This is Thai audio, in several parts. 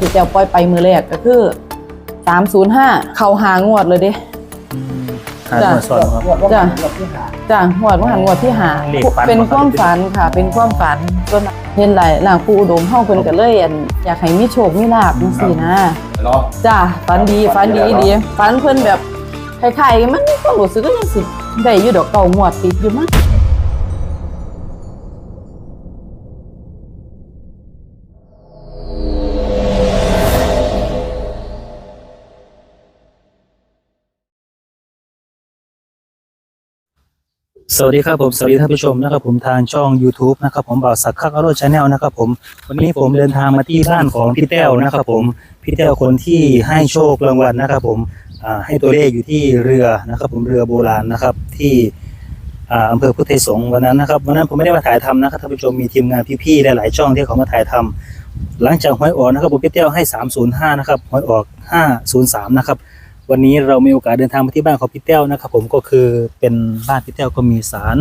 ที่แต้วปล่อยไปมือแรกก็คือ305เข้าหางวดเลยเด้หาหน่วยสอนครับ จ้ะจ้ะหวดว่าหันหวดที่หาเลขฝัน เป็นความฝันค่ะ เป็นความฝันจนเห็นหลายหลางปู่อุดมเฮาเพิ่นก็เลยอั่นอยากให้มีโชคมีลาภจังซี่นะเหรอจ้ะฝันดีฝันดีดีฝันเพิ่นแบบคล้ายๆมันก็รู้สึกว่าจังสิได้อยู่ดอกเก่าหวดติดอยู่มั้ง สวัสดีครับผมสวัสดีท่านผู้ชมนะครับผมทางช่อง YouTube นะครับผมบ่าวสักคักอโรชาแนลนะครับผมวันนี้ผมเดินทางมาที่บ้านของพี่แต้วนะครับผมพี่แต้วคนที่ให้โชครางวัลนะครับผมอ่าให้ตัวเลขอยู่ที่เรือนะครับผมเรือโบราณนะครับที่อ่าอำเภอพุทธไทยสงฆ์วันนั้นนะครับวันนั้นผมไม่ได้มาถ่ายทำนะครับท่านผู้ชมมีทีมงานพี่ๆหลายๆช่องที่เขามาถ่ายทำหลังจากหวยออกนะครับผมพี่แต้วให้ 305นะครับหวยออก 503นะครับ วันนี้เรามีโอกาสเดินทางมาที่บ้านของพี่เต้วนะครับ ผมก็คือเป็นบ้านพี่เต้วก็มีศาล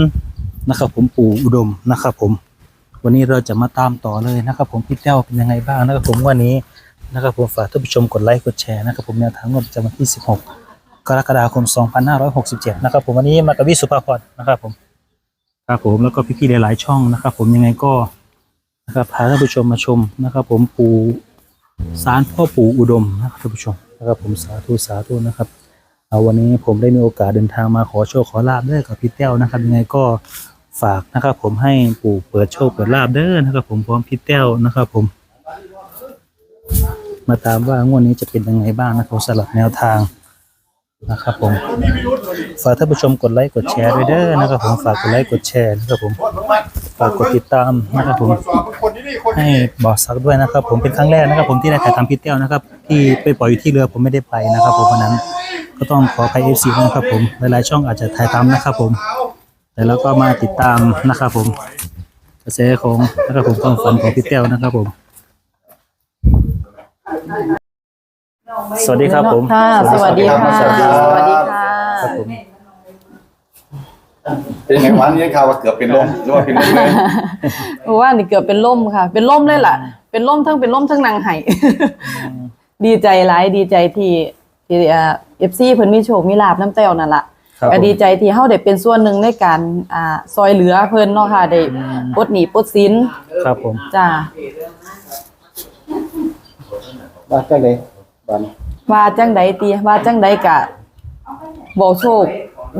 นะครับ ผมปู่อุดมนะครับ ผม วันนี้เราจะมาตามต่อเลยนะครับ ผมพี่เต้วเป็นยังไงบ้างนะครับ ผมวันนี้นะครับ ผมฝากท่านผู้ชมกดไลค์กดแชร์นะครับ ผมแนวทางงวดประจำวันที่ 16 กรกฎาคม 2567 นะครับ ผมวันนี้มากับวิสุภาพรนะครับ ผมครับผมแล้วก็พี่ๆหลายๆช่องนะครับ ผมยังไงก็นะครับพาท่านผู้ชมมาชมนะครับ ผมปู่ศาลพ่อปู่อุดมนะครับท่านผู้ชม นะครับผมสาธุสาธุนะครับเอาวันนี้ผมได้มีโอกาสเดินทางมาขอโชคขอลาบเด้อกับพี่เต้วนะครับ ยังไงก็ฝากนะครับ ผมให้ปู่เปิดโชคเปิดลาบเด้อนะครับ ผมพร้อมพี่เต้วนะครับ ผม มาตามว่างวดนี้จะเป็นยังไงบ้างนะครับสำหรับแนวทางนะครับผมฝากท่านผู้ชมกดไลค์กดแชร์ด้วยเด้อนะครับ ผมฝากกดไลค์กดแชร์นะครับผมฝากกดติดตามนะครับผม ให้บอสซักด้วยนะครับ ผมเป็นครั้งแรกนะครับ ผมที่ได้ถ่ายทำพี่เต้วนะครับ ที่ไปปล่อยอยู่ที่เรือผมไม่ได้ไปนะครับ ผมวันนั้น ก็ต้องขออภัยเอฟซีนะครับ ผมหลายๆช่องอาจจะถ่ายทำนะครับ ผมแต่แล้วก็มาติดตามนะครับ ผมกระแสของนะครับผมความฝันของพี่เต้วนะครับ ผม สวัสดีครับผมค่ะสวัสดีค่ะ สวัสดีครับสวัสดีค่ะ ครับผม เป็นไงวันนี้ข่าวว่าเกือบเป็นลมหรือว่าเป็นลมเลยเพราะว่านี่เกือบเป็นล่มค่ะ เป็นล่มเลยล่ะ เป็นล่มทั้งเป็นล่มทั้งนางไห้ดีใจหลายดีใจที่ที่เอฟซีเพิ่นมีโชคมีลาบน้ำเต้วนั่นล่ะครับก็ผมดีใจที่เฮาได้เป็นส่วนหนึ่งในการอ่าซอยเหลือเพิ่นเนาะค่ะได้ปลดหนี้ปลดสินครับผมจ้าบ้าจังเลยบ้านว่าจังใดตีว่าจังใดกะบอกโชค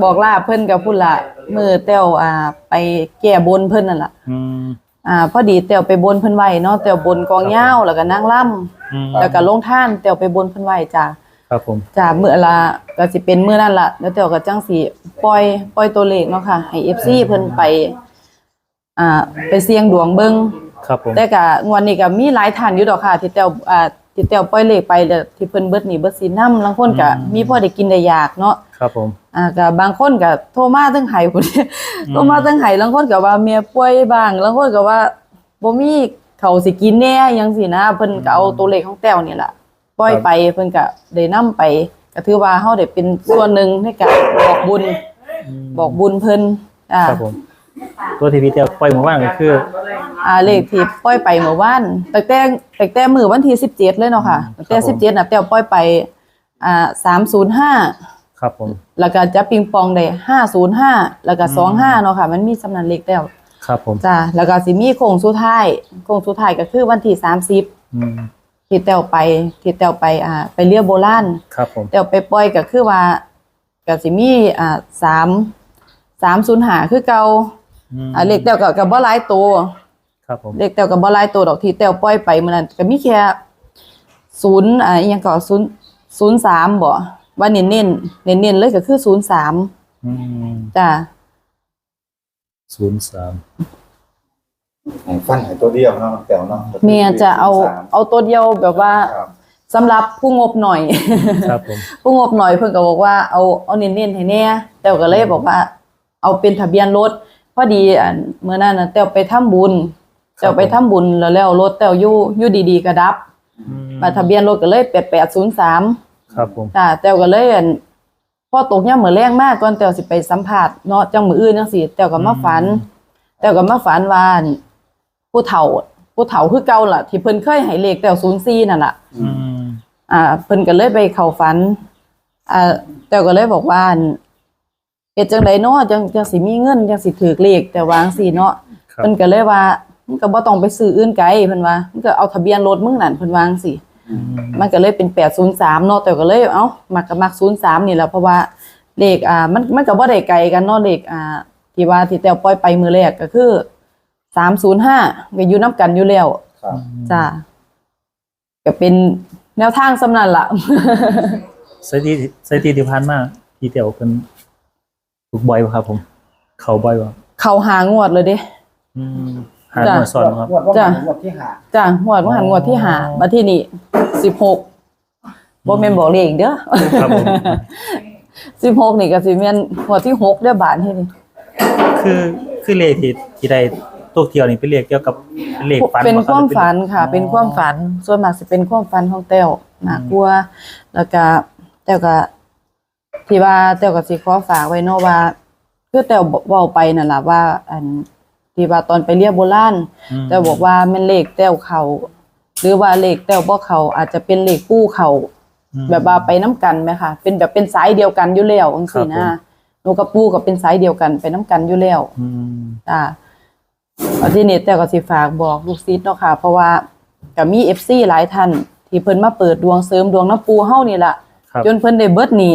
บอกลาบเพิ่นกับพุ่นละมือเต้วอ่า ไปแก้บนเพิ่นนั่นล่ะอืม อ่า พอดีเต้วไปบนเพิ่นไว้เนาะเต้วบนกองยาวแล้วก็นางล่อืมำแล้วก็ลงท่านเต้วไปบนเพิ่นไว้จ้าครับผม จ้ามื้อละก็สิเป็นมื้อนั่นล่ะแล้วเต้วก็จังสิปล่อยปล่อยตัวเลขเนาะค่ะให้ FC เพิ่นไป อ่า ไปเสี่ยงดวงเบิ่ง ครับผม แต่ก็งวดนี้ก็มีหลายท่านอยู่ดอกค่ะ ที่แต้วอ่าที่แต้วปล่อยเลขไปเด้อที่เพิ่นเบิดหนี้เบิดสินนำลางคนก็มีพอได้กินได้อยากเนาะ ครับผมอ่าก็บางคนก็โทรมาทั้งไห้พุ่นโทรมาทั้งไห้ลางคนก็ว่าเมียป่วยบ้างลางคนก็ว่าบ่มีข้าวสิกินแหน่อิหยังสินะเพิ่นก็เอาตัวเลขของแต้วนี่ล่ะปล่อยไปเพิ่นก็ได้นํไปก็ถือว่าเฮาได้เป็นส่วนหนึ่งในการบอกบุญ บอกบุญเพิ่นอ่าครับผมตัวที่พี่เต้วปล่อยหมาว่างก็คือ อ่าเลขที่ปล่อยไปเมื่อวานตั้งแต่ตั้งแต่มื้อวันที่17เลยเนาะค่ะตั้งแต่ครับผม17น่ะแต้วปล่อยไปอ่า305 ครับผม แล้วก็จับปิงปองได้505แล้วก็25เนาะค่ะ มันมีสำนันเลขแล้วครับผมจ้าแล้วก็สิมีโค้งสุดท้ายโค้งสุดท้ายก็คือวันที่30อืมที่แต้วไปที่แต้วไปอ่าไปเรือโบราณครับผมแต้วไปปล่อยก็คือว่าก็สิมีอ่า3 305คือเก่ามอ่าเลขแต้วก็ก็บ่หลายตัวครับผมเลขแต้วก็บ่หลายตัวดอกที่แต้วปล่อยไปมื้อนั้นก็มีแค่0อ่าอีหยังก็0 03บ่ ว่าเน้นๆเน้นๆเลยก็คือ03อืมจ้าศูนย์สามฟันหายตัวเดียวเนาะแต่เนาะเมียจะเอาเอาตัวเดียวแบบว่าครับสำหรับผู้งบหน่อยครับผมผู้งบหน่อยเพิ่นก็บอกว่าเอาเอาเน้นๆให้แน่แต่ก็เลยบอกว่า เอาเป็นทะเบียนรถพอดีอันเมื่อนั้นน่ะแต้วไปทำบุญแต้วไปทำบุญแล้วแล้วรถแต้วอยู่อยู่ดีๆก็ดับอืมมาทะเบียนรถก็เลย8803 ครับผม จ้าแต้วก็เลยอันพอตกยามมื้อแรงมากก่อนแต้วสิไปสัมภาษณ์เนาะจังมื้ออื่นจังซี่แต้วก็มาฝัน แต้วก็มาฝันว่าอันผู้เฒ่า ผู้เฒ่าคือเก่าล่ะ ที่เพิ่นเคยให้เลขแต่04นั่นล่ะ อืมอ่า เพิ่นก็เลยไปเข้าฝัน อ่าแต่ก็เลยบอกว่าอั่นเฮ็ดจังไดเนาะจังจังสิมีเงินจังสิถือเลขแต่วาจั่งสิเนาะ ครับ เพิ่นก็เลยว่ามันก็บ่ต้องไปซื้ออื่นไกลเพิ่นว่ามันก็เอาทะเบียนรถมึงนั่นเพิ่นวาจั่งสิ มันก็เลยเป็น803เนาะแต่ก็เลยเอ้ามักก็มัก03นี่แหละเพราะว่าเลขอ่า มันมันก็บ่ได้ไกลกันเนาะเลขอ่าที่ว่าที่แต้วปล่อยไปมื้อแรกก็คือ305ก็อยู่นํกันอยู่แล้วครับจ้าก็เป็นแนวทางสำนันละสถิติสถิติที่ผ่านมาพี่เตียวเป็นถูกบ่อยป่ะครับผม เขาบ่อยป่ะเขาหางวดเลยเด้อืม หาจ้ะหน่วยสอนบ่ครับ งวดว่าจ้ะงวดที่หาจ้างวดว่าหันงวดที่หาบัดที่นี่สิบหกบ่แม่นบอกเลขเด้อครับผม สิบหกนี่ก็สิแม่นงวดที่หกเด้อบาทที่นี่คือคือเลขที่ที่ได้ตัวเที่ยวนี่เป็นเลขเกี่ยวกับเป็นเลขฝันเป็นบ่รับความฝันหรือค่ะ เป็นความฝันส่วนมากสิเป็นความฝันของแต้วน่ากลัว แล้วก็แต้วก็ที่ว่าแต้วก็สิขอฝากไว้เนาะว่า คือแต้วเว้าไปนั่นล่ะว่า อัน ที่ว่าตอนไปเรียกโบราณอืมแต่บอกว่าแมันเลขแต้วเขาหรือว่าเลขแต้วบ่เขาอาจจะเป็นเลขกู้เขาอืมแบบว่าไปน้กันไหมคะเป็นแบบเป็นสายเดียวกันอยู่แล้วจังซี่ครันะบผมหนูกับปู่ก็เป็นสายเดียวกันไปน้กันอยู่แล้วอืมจ้าวันที่นี้แต่ก็สิฝากบอกลูกศิษย์เนาะค่ะ เพราะว่าก็มี FC หลายท่านที่เพิ่นมาเปิดดวงเสริมดวงน้ำปูเฮานี่ล่ะครับจนเพิ่นได้เบิดหนี้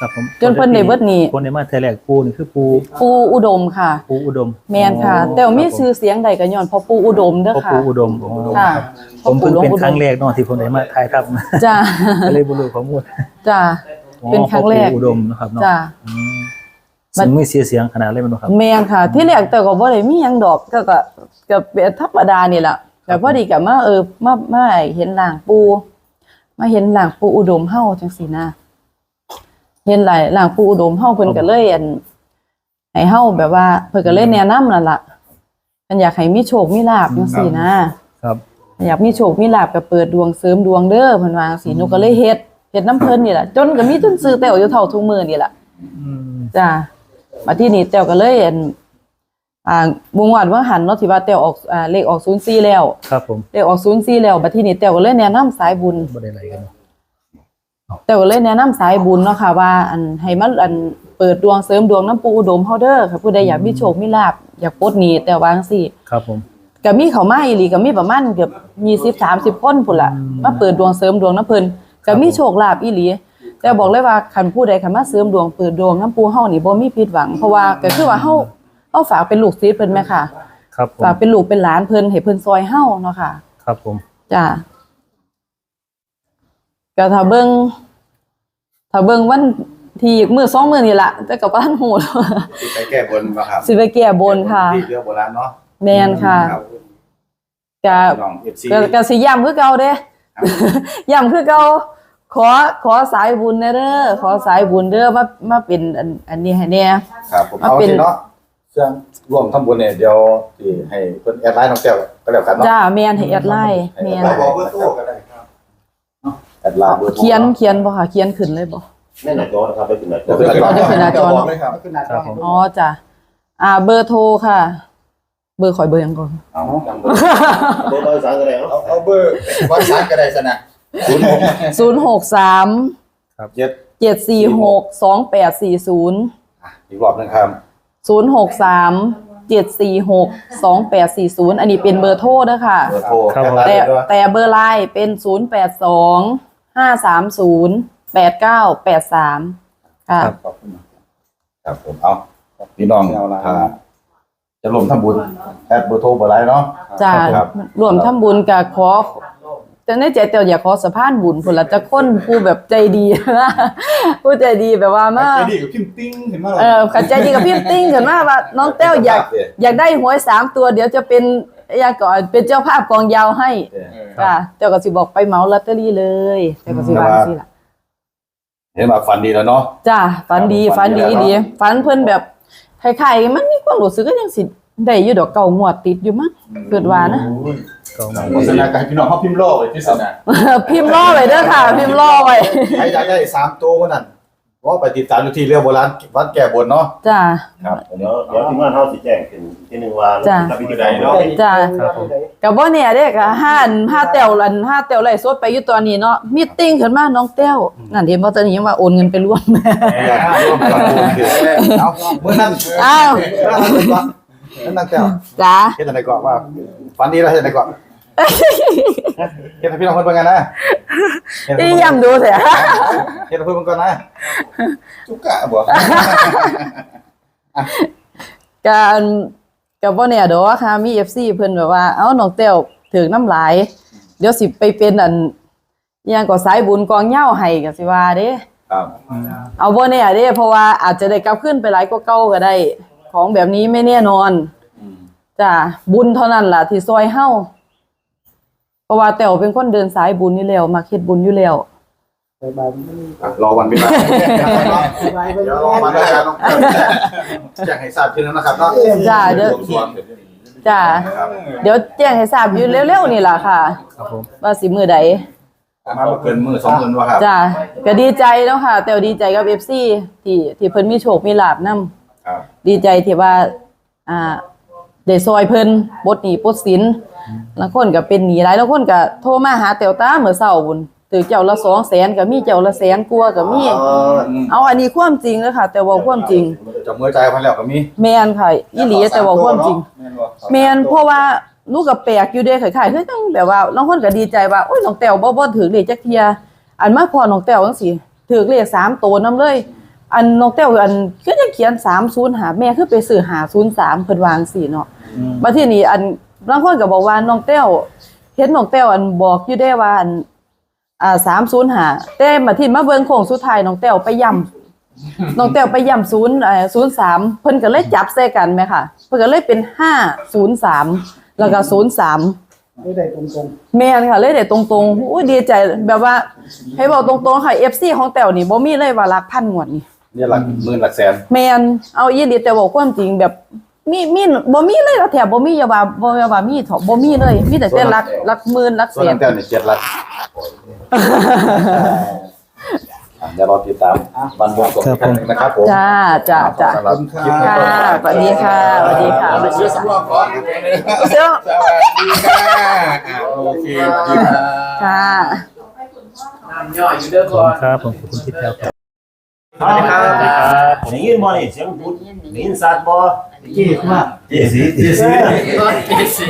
ครับผมจนเพิ่นได้เบิดหนี้คนได้มาเทอแรกปูนี่คือปูปูอุดมค่ะ ปูอุดมแม่นค่ะ แต่ว่ามีชื่อเสียงใดก็ย้อนเพราะปูอุดมเด้อพ่อค่ะปูอุดมอ๋อค่ะผมเพิ่งพ่อปู่หลวงเป็นอุดมครั้งแรกเนาะที่ผมได้มาถ่ายทำจ้าก็เลยบ่รู้ข้อมูลจ้าเป็นครั้งแรกอ๋อพ่อปู่อุดมนะครับเนาะจ้าอืมซึ่งมีเสียเสียงขนาดเลยมันบ่ครับแม่นค่ะ ที่แรกแต่ก็บ่ได้มีหยังดอกก็ก็ก็เป็นธรรมดานี่ล่ะแต่พอดีก็มาเออมามาเห็นหลางปูมาเห็นหลางปูอุดมเฮาจังซี่นะ เห็นหลายหลางปูอุดมเฮาเพิ่นก็เลยอันให้เฮาแบบว่า เพิ่นก็เลยแนะนำนั่นล่ะเพิ่นอยากให้มีโชคมีลาภจังซี่นะครับ อยากมีโชคมีลาภก็เปิดดวงเสริมดวงเด้อเพิ่นว่าจังซี่หนูก็เลยเฮ็ดเฮ็ดน้ำเพิ่นนี่ล่ะจนก็มีจนซื้อแต้วอยู่เท่าทุกมื้อนี่ล่ะอืมจ้ามาที่นี่เต้วก็เลยอั่นอ่าบงวัดว่าหันเนาะที่ว่าเต้วออกอ่าเลขออก04แล้ว ครับผมเลขออก04แล้วบัดที่นี่เต้วก็เลยแนะนำสายบุญบ่ได้ไหลกันเนาะ เต้วก็เลยแนะนำสายบุญเนาะค่ะว่าอันให้มันอันเปิดดวงเสริมดวงน้ำปูอุดมเฮาเด้อค่ะผู้ใดอยากมีโชคมีลาภอยากปลดหนี้แต่ว่าจังซี่ครับผมก็มีเข้ามาอีหลีก็มีประมาณเกือบ20 30คนพุ่นล่ะมาเปิดดวงเสริมดวงน้ำเพิ่นก็มีโชคลาภอีหลีแต่บอกเลยว่าคันผู้ใดคันมาเสริมดวงเปิดดวงน้ำปูเฮานี่บ่มีผิดหวังเพราะว่าก็คือว่าเฮาเฮาฝากเป็นลูกศิษย์เพิ่นแม่ค่ะ ครับผมฝากเป็นลูกเป็นหลานเพิ่นให้เพิ่นซอยเฮาเนาะค่ะ ครับผมจ้า ก็ถ้าเบิ่งถ้าเบิ่งวันที่อีกมื้อสองมื้อนี่ล่ะแต่ก็บ่ทันฮู้ที่ไปแก้บนมาครับสิไปแก้บนค่ะที่เรือโบราณเนาะแม่นค่ะครับก็น้องเอฟซีก็ก็สิย้ำคือเก่าเด้ย้ำคือเก่าขอขอสายบุญแน่เด้อขอสายบุญเด้อมามาเป็นอันอันนี้ให้แน่ครับผมมาเอาเป็นสิเนาะเรื่องร่วมทำบุญเนี่ยเดี๋ยวที่ให้เพิ่นแอดไลน์น้องแก้วก็แล้วกันเนาะจ้าแม่นให้แอดไลน์แม่นเราบอกเบอร์โทรก็ได้ครับแอ ดไลน์เบอร์โทรเขียนเขียนบ่ค่ะเขียนขึ้นเลยบ่แน่นอนนะครับไม่เป็นไรเดี๋ยวขึ้นอ๋อเดี๋ยวขึ้นหน้าจอเนอะเลยครับขึ้นหน้าจอให้ดูอ๋อจ้ะอ่า เบอร์โทรค่ะ เบอร์ข่อยเบอร์หยังก่อนเอาจำเบอร์เบอร์บริษัทก็ได้เนาะเอาเอาเบอร์วันสานก็ได้สนะศูนย์หก063เจ็ด746 2840อะอีกรอบหนึงครับ063 746 2840อันนี้เป็นเบอร์โทรเด้อค่ะเบอร์โทรครับผมแอดไลแต่น์ด้วยแต่เบอร์ไลน์เป็น082 530 8983ค่ะ ขอบคุณครับผมเอาพี่น้องถ้าจะรวมทำบุญแอดเบอร์โทรเบอร์ไลน์เนาะจ้าครับรวมทำบุญกับขอแต่ในใจเตียวอยากขอสะพานบุญผลละจะค้นผู้แบบใจดีผู้ใจดีแบบว่ามาใจดีกับพิมพ์ติ้งเห็นไหมเออขัดใจดีกับพี่ติ้งเห็นไหมว่าน้องเต้วอยากอยากได้หวยสามตัว เดี๋ยวจะเป็นอ ยากก่อนเป็นเจ้าภาพกองยาวให้เออจ้าเจ้าก็สิบอกไปเหมาลอตเตอรี่เลยเจ้าก็สิว่าสิล่ะ เห็นว่าฝันดีแล้วเนาะ จ้าฝันดีครับฝันดีฝันดีดีแล้วฝันเพิ่นแบบคล้ายๆมันมีความรู้สึกก็ยังสิได้อยู่ดอกเก่างวดติดอยู่มั้งเกิดว่านะ ก็มาโฆษณาการพี่น้องเขาพิมพ์โลกเลยที่สนะพิมพ์ล่อไว้เด้อค่ะ พิมพ์ล่อไว้ใครอยากได้สามตัวคนนั้ นอ๋อไปติดตามอยู่ที่เรือโบราณวัดแก่บนเนาะจ้า ครับผม เดี๋ยวเดี๋ยวทีมงานเขาสิแจ้งเป็นที่หนึ่งว่าจ้ะทำพิธีใดเนาะ จ้าครับผมก็บ่แน่เด้ก็ห้านห้าแต้วอันห้าแต้วไล่สดไปอยู่ตอนนี้เนาะมีตติ้งขึ้นมาน้องแต้วนั่นเห็นบ่ตอนนี้ยังว่าโอนเงินไปร่วม ร่วมกับคุณคือเอาเมื่อนั้นอ้าว นั่นนั่งแก้วจ้าเฮ็ดจังไดก่อนว่าฝันดีแล้วเฮ็ดจังไดก่อนเฮ็ดให้พี่น้องเพิ่นเบิ่งกันนะเฮ็ดให้อีเพิ่ นย่ำดูเถอะเฮ็ดให้เพิ่นเบิ่งก่อนนะจุกกะบ่การก็บ่แน่ดอกค่ะมี FC เพิ่นแบบว่า เอ้าน้องแต้วถึงน้ำลาย เดี๋ยวสิไปเป็นอันอิหยังก็สายบุญกองเหย้าให้ก็สิว่าเด้ครับเอาบ่แน่เด้เพราะว่าอาจจะได้กลับขึ้นไปหลายกว่าเก่าก็ได้ ของแบบนี้ไม่แน่นอนจ้ะบุญเท่านั้นล่ะที่ซอยเฮา เพราะว่าแต้วเป็นคนเดินสายบุญอยู่แล้วมักเฮ็ดบุญอยู่แล้วรอวันเวลาเดี๋ยวรอวันเวลาน้องแจ้งให้ทราบทีนึงนะครับเนาะจ้ะเดี๋ยวส่วนจ้ะครับเดี๋ยวแจ้งให้ทราบอยู่เร็วๆนี่ล่ะค่ะครับผมว่าสิมื้อใดมาบ่เกินมื้อ2มื้อว่าครับจ้ะก็ดีใจเนาะค่ะ แต่วดีใจกับ FC ที่ที่เพิ่นมีโชคมีลาภนํครับดีใจที่ว่าอ่าได้ซอยเพิ่นปลดหนี้ปลดสิน บางคนก็เป็นหนี้หลายบางคนก็โทรมาหาแตวตาเมื่อเช้าบุญถือเจ้าละ200,000ก็มีเจ้าละแสนกว่าก็มี เอาอันนี้ความจริงเลยค่ะ แต่เว่าความจริงจะเมื่อใจพันแล้วก็มีแม่นค่ะอีหลีแต่เว่าความจริงแม่นเพราะว่าหนูก็แปลกอยู่เด้คล้ายๆคือจังแบบว่าบางคนก็ดีใจว่าโอ้ยน้องแต้วบ่บ่ถือเลขจักเที่ยอันมาพอน้องแต้วจังซี่ถือเลขสามตัวนํเลย อันน้องแต้วอันคือจังเขียน305หาแม่คือไปซื้อ503เพิ่นวาจังซี่เนาะบัดทีนี้อัน บางคนก็บอกว่าน้องแต้วเห็นน้องแต้วอันบอกอยู่ได้ว่าอันอ่า305แต่มาที่มาเบิ่งโค้งสุดท้ายน้องแต้วไปย้ำน้องแต้วไปย่ำศูนย์เอ่อศูนย์สามเพิ่นก็เลยจับใส่กันไหมค่ะ เพิ่นก็เลยเป็นห้าศูนย์สามแล้วก็ศูนย์สามไม่ได้ตรงแม่นค่ะเลยได้ตรงๆอุ้ยดีใจแบบว่า ให้บอกตรงๆค่ะ FC ของแต้วนี่บ่มีเลยว่ารักพันงวดนี่เนี่ยหลักหมื่นหลักแสนแม่นเอาอีหลีแต่บอกความจริงแบบ มีมีบ่มีเลยว่าแถบบ่มีอย่าว่าบ่อย่าว่ามีเถาะบ่มีเลย มีแต่แต่รักรักหมื่นรักส่วนแสนน้ำแก้วเนี่ยเจ็ดหลักอะเดี๋ยวรอติดตามวันบวงสรวงอีกครั้งหนึ่งนะครับผมจ้าจ้าจ้าสำหรับคลิปนี้ค่ะก็สวัสดีค่ะสวัสดีค่ะสวัสดีค่ะเสื้อสวัสดีค่ะอะโอเคสวัสดีค่ะ ค่ะย่อยอยู่เด้อขก่ออบนคุณครับผมขอบคุณพี่แต้วครับ สวัสดีครับได้ยินบ่นี่เสียงพูดได้ยินสัตว์บ่เกี่ยวว่าเจสีเจสีสี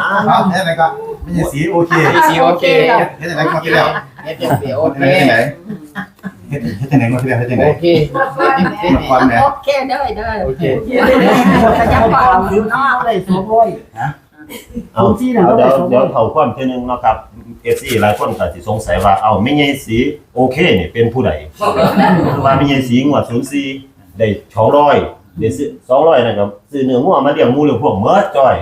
อ่าครับเฮ็ดอะไรก็ไม่ใช่สีโอเคสีโอเคเฮ็ดอะไรก็ที่แล้วเฮ็ดจังสีโอเฮ็ดเคอะไรที่ไหนเฮ็ดเฮ็ดที่ไหนก็ที่แล้วเฮ็ดที่ไหนโอเคมันความเนี่ยโอเคได้ได้โอเคขยับปากอยู่เนาะได้สองร้อย เอาเอาเดี๋ยวเดี๋ยวเขาความเทีนึงเนาะครับ FC หลายคนก็สิสงสัยว่าเอาไม่ใช่สีโอเคนี่เป็นผู้ใดคือว่าไม่ใช่สีงวด04ได้200ได้ซื้อ200นั่นก็ซื้อเนื้องัวมาเลี้ยงหมูเลี้ยงพวกเมิดจ้อย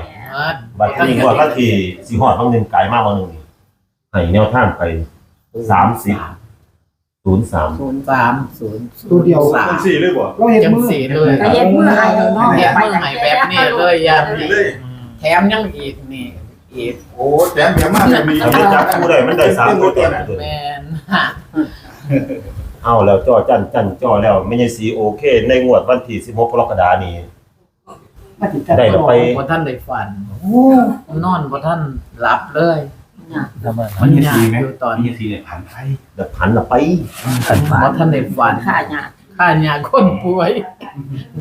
บัดนี้ว่าก็ที่สิฮอดบางหนึงไกลมากบางหนึงนี่ให้แนวทางไป30 03ศูนย์สามศูนย์ตัวเดียว สามสีเลยบ่เราเห็นจังมือ สีเลย เย็นมือหายเลยเนาะเฮ็ดมือให้แบบนี้เลยอย่า แถมยังอีกนี่อีกโอ้แถมเยอะมากเลยมีถ้าไม่จับผู้ใดมันได้สามตัวตัวนั้นแมนเอาแล้วจ่อจันจันจ่อแล้วไม่ใช่สีโอเค ในงวดวันที่16กรกฎานี้ มาติดจัดได้แล้วไป บ่ท่านได้ฝันนอนบ่ท่านหลับเลยทำไมมันยากอยู่ตอนมีนี้สีเนี่ยผ่านไปแบบหันละไป บ่ท่านได้ฝันค่าหยา ข้าเนี่ยคนป่วย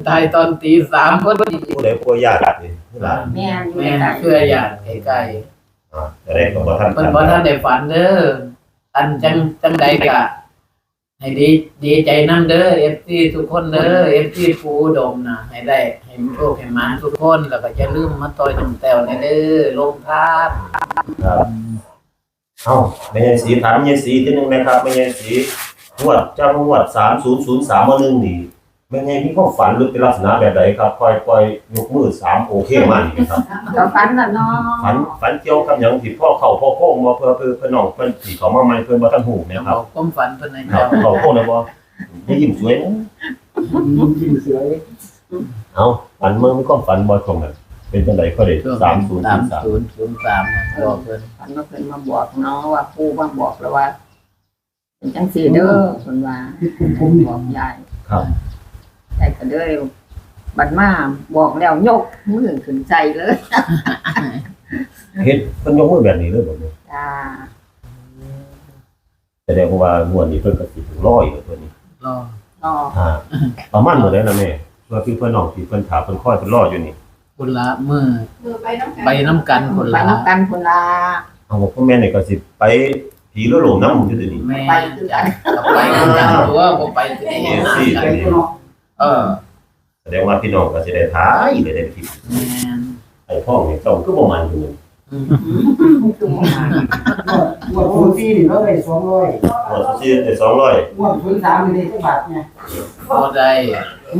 ตายตอนตีสามพอดีผู้ใดป่วยยากนี่ล่ะแม่อยู่แม่ในเพื่ออยากใกล้อ่าจะได้ก็บ่ทันๆเพิ่นบ่ทันได้ฝันเด้ออันจังจังใดกะ ให้ดีดีใจนํเด้อ FC ทุกคนเด้อ FC ฟูอุดมนะให้ได้ ให้มีโชคให้หมานทุกคนแล้วก็อย่าลืมมาต่อยน้ำแต้วในเด้อลงทาน ครับเอ้าไม่ใช่สีถามไม่ใช่สีทีนึงนะครับไม่ใช่สี งวดจังงวด3003มานึงนี่ไม่ใช่มีความฝันหรือเป็นลักษณะแบบใดครับค่อยๆยกมือสามโอเคมานี่ครับก็ฝันน่ะเนาะฝันฝันเกี่ยวกับหยังที่พ่อเข้าพ่อโค้งบ่เพื่อเพื่อเพื่อน้องเพิ่นสิเขามาใหม่เพิ่นบ่ทันฮู้นะคบรัอบกความฝันเพิ่นให้ครัเจ้าบเขาโค้งได้บ่อย่ายิ้มสวยนะยิ้มเสือเอาฝันเมื่อมีความฝันบ่ตรงนั้นเป็นจังได๋ก็ได้ช่วง3003 3003บอกเพิ่นฝันว่าเพิ่นมาบอกเนาะว่าปู่มาบอกแล้วว่า เป็นจังสีเด้อคนว่าผมนี่บอกยายครับ ยายก็เลยบัดมาบอกแล้วยกมือขึ้นใจเลยเฮ็ดเพิ่นยกมือแบบนี้เลยบ่เนี่ยจ้าแสดงว่างวดนี้เพิ่นก็สิถึงร้อยแล้วตัวนี้รอต่ออ่าประมาณบ่ได้นะแม่ว่าคือเพิ่นน้องที่เพิ่นถามเพิ่นคอยเพิ่นรออยู่นี่คนละมือไปน้ำกันคนไปละนับกันคนละเอาว่าพ่อแม่นี่ก็สิไป ผีแล้วลงน้ำอยู่ตัวนี้แม่จ้ะไปกันตัวบ่ไปที่เอนี่ฟซีใจตัวนี้ก็เนาะเออแสดงว่าพี่น้องก็สิได้ท้ายเลยได้คลิปแม่นไอ้พ่อนี่ต้องคือบ่มันอยู่นี่อืมคือบ่มาว่าคนที่นี่เราได้สองร้อยว่าสิได้200ว่าคนสามนี่ได้บาทเนี่ยบ่ได้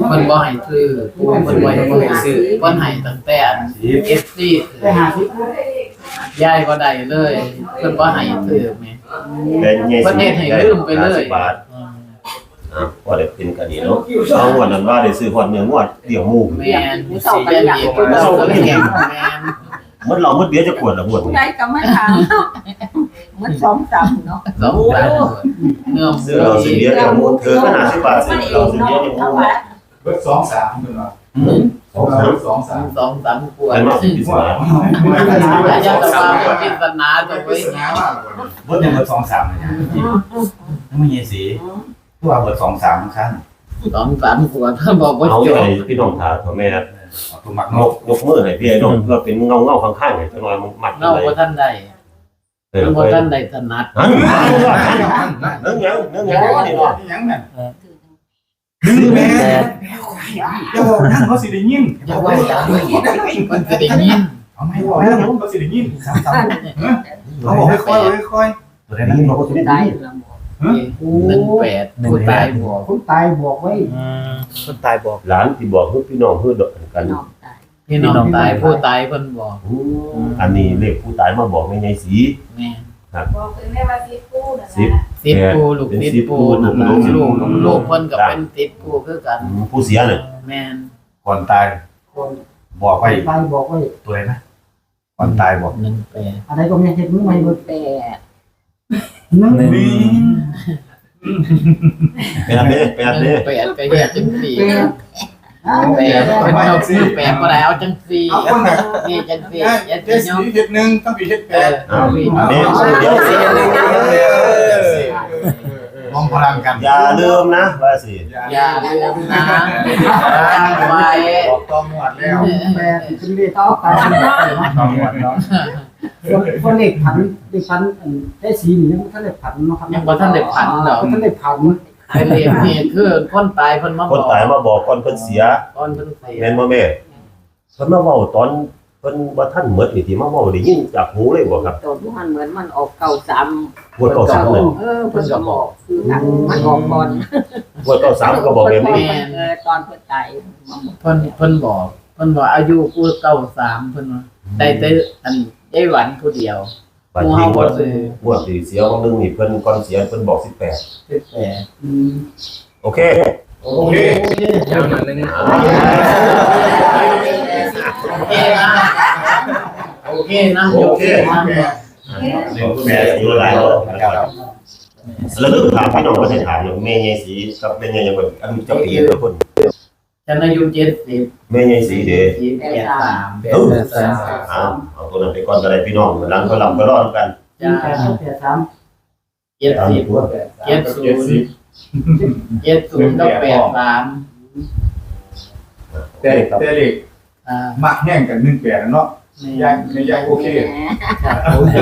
เพิ่นบ่ให้ซื้อกูเพิ่นบ่ให้บ่ให้ซื้อเพิ่นให้ตั้งแต่อัน FC ได้ห้าสิบ ยายบ่ได้เลยเพิ่นบ่ให้ซื้อแม่แต่ใหญ่เพิ่นเฮ็ดให้ลืมไปเลย50บาทอะพอได้เป็นกันนี่เนาะเอางวดนั้นว่าได้ซื้อฮอดเนื้องวดเดี่ยวหมูแม่นสิเย็นอีกเจ้าก็เลยแม่นมันเราหมดเบียร์จะขวดละงวดผู้นี่ใดก็มาถามมันสองจำเนาะสองสามเนื้อซื้อเราซื้อเบียร์เดี่ยวหมูเธอก็น่าสิบบาทซื้อเราซื้อเบียร์เดี่ยวหมู เบิดสองสามเป็นว่า สองสามสองสามสองสามขวดเป็นมาสิบสามอาจารย์จะว่าบ่จินตนาจะไว้สนามากกว่าเบิดยังเบิดสองสามเลยนะนั่นมันยี่สีตัวเบิดสองสามขั้นสองสามขวดบอกว่าเอาจไงบพี่น้องถามพ่อแม่เอาตัวหมักยนกกยกมือให้พี่ไอ้น้องเพื่อเป็นเงาเงาข้างๆให้จังหน่อยมันมัดเนาะอะไรบ่ท่านใดเออบ่ท่านใดถนัดฮะเนื้อยังเนื้อยังนี่ว่ายังนั่นดึงแม่ เดี๋ยวนั่งเขาสิได้ยินอย่าว่าอย่างนี้มันจะได้ยินเอาไหมเอาไหมเขาสิได้ยินสามสามเขาบอกค่อยๆค่อยๆตัวไหนนี่นะเราก็จะได้ได้ยินละหมดหนึ่งแปดผู้ตายบอกคนตายบอกไว้คนตายบอกหลานที่บอกให้พี่น้องเพื่อดอกกันน้องตายพี่น้องตายผู้ตายเพิ่นบอกอันนี้เลขผู้ตายมาบอกในไงสีแม่บอกถึงได้ว่าสิบคู่นะสิบนะ ติดปูลูกติดปูนั่นล่ะลูกลูกเพิ่นก็เป็นติดปูคือกัน ผู้เสียเนี่ยแม่นก่อนตายคนบอกไปตายบอกไว้ตัวไหนนะก่อนตายบอกหนึ่งแปดอะไรก็ไม่เห็นมือไม่เบิดแต่นึงนี่ไปอันนี้ไปอันหนึ่นี้งแปดก็เฮ็ดจังสี่เป็นแปดเพิ่นเอาคือแปดบ่ได้เอาจังสี่เอาคนไหนนี่จังสี่เฮ็เฮ็ดดจังสียองเฮ็ดหนึ่งต้องปีเฮ็ดแปเอดอเอาพี่อันนี้เดี๋ยวสิมอง พลังกันอย่าลืมนะว่าสิอย่าลืมนะจำไว้บอกต้องหมดแล้วแปดเป็นเลขต่อไปต้องหมดเนาะคนเลขผันเลขผันได้สีนี่ยังท่านได้ผันเนาะครับยังบ่ทันได้พันดอกท่านได้ผันเป็นเลขนี่คือคนตายเพิ่นมาบคนอกตายมาบอกก่อนเพิ่นเสียก่อนเพิ่นเสียแม่นบ่แม่เพิ่นมาเว้าตอนเพิ่นว่าท่านหมดนี่ที่มาเว้าได้ยินจากหูเลยบ่ครับตัวผู้หันเหมือนมันออกเก่าซ้งวดเก้าสามเลยำเออเพิ่นก็บอกคือหนังมันออกก่อนงวดเก้าสามก็บอกแบบนี้เออตอนเพิ่นตายเพิ่นเพิ่นบอกเพิ่นบอกอายุกูเก้าสามเพิ่นว่าได้แต่อันได้หวันผู้เดียวบัดที่งวดงวดที่เสียของนึงนี่เพิ่นก่อนเสียเพิ่นบอก18สิบแปดโอเคโอเค โอเคนะโอเคนะโอเคนะแม่อยู่หลายรอบนะครับแล้วลืมถามพี่น้องว่าจะถามอยู่แม่ใหญ่สีกับแม่ใหญ่ยังบ่อายุจักปีเด้อเพิ่นฉันอายุเจ็ดสิบแม่ใหญ่สีเด้อสิบแปดสามเอ้าเอาเอาตัวนั้นไปก่อนก็ได้พี่น้องหลังก็ลำก็รอดกันจ้าแปดแปดสามเจ็ดสิบเจ็ดศูนย์เจ็ดศูนย์ก็แปดสามแต่แต่เด็ก อ่ามักแห้งกันหนึ่งแปดเนาะไม่ยายไม่ยายโอเคโอเค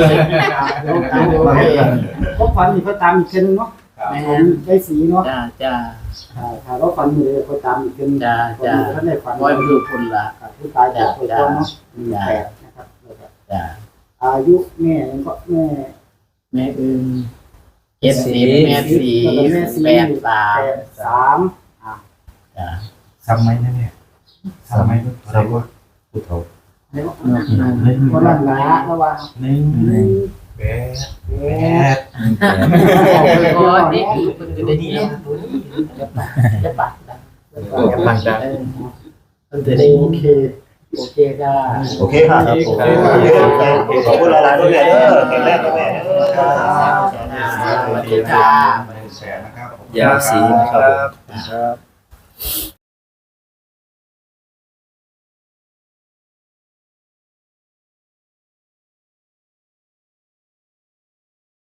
โอเคก็ฝันอีกก็ตามอีกคนเนาะแม่ผมได้สีเนาะจ้าจ้าถ้าเราฝันมือก็ตามอีกคนจ้าจ้าท่านได้ฝันร้อยมือพุ่นละผู้ตายจากคนเนาะแปดนะครับจ้าอายุแม่ก็แม่แม่อื่นเจ็ดสิบแม่สี่แปดสามแปดสามจ้าซ้ำไหมนะเนี่ย ซ้ำไหมซ้ำว่าผู้เฒ่าคนละหนาระวังหนึ่งหนึ่งแปดแปแปดดโอ้ยนี่คือเป็นจะได้ยินจะปะจะปะจะปะจะเป็นจะได้โอเคโอเคได้โอเคค่ะขอบคุณหลายๆด้วยแม่เด้อแข็งแรงด้วยแม่เด้อสวัสดีจ้าแสนนะครับยาสีนะครับผมครับ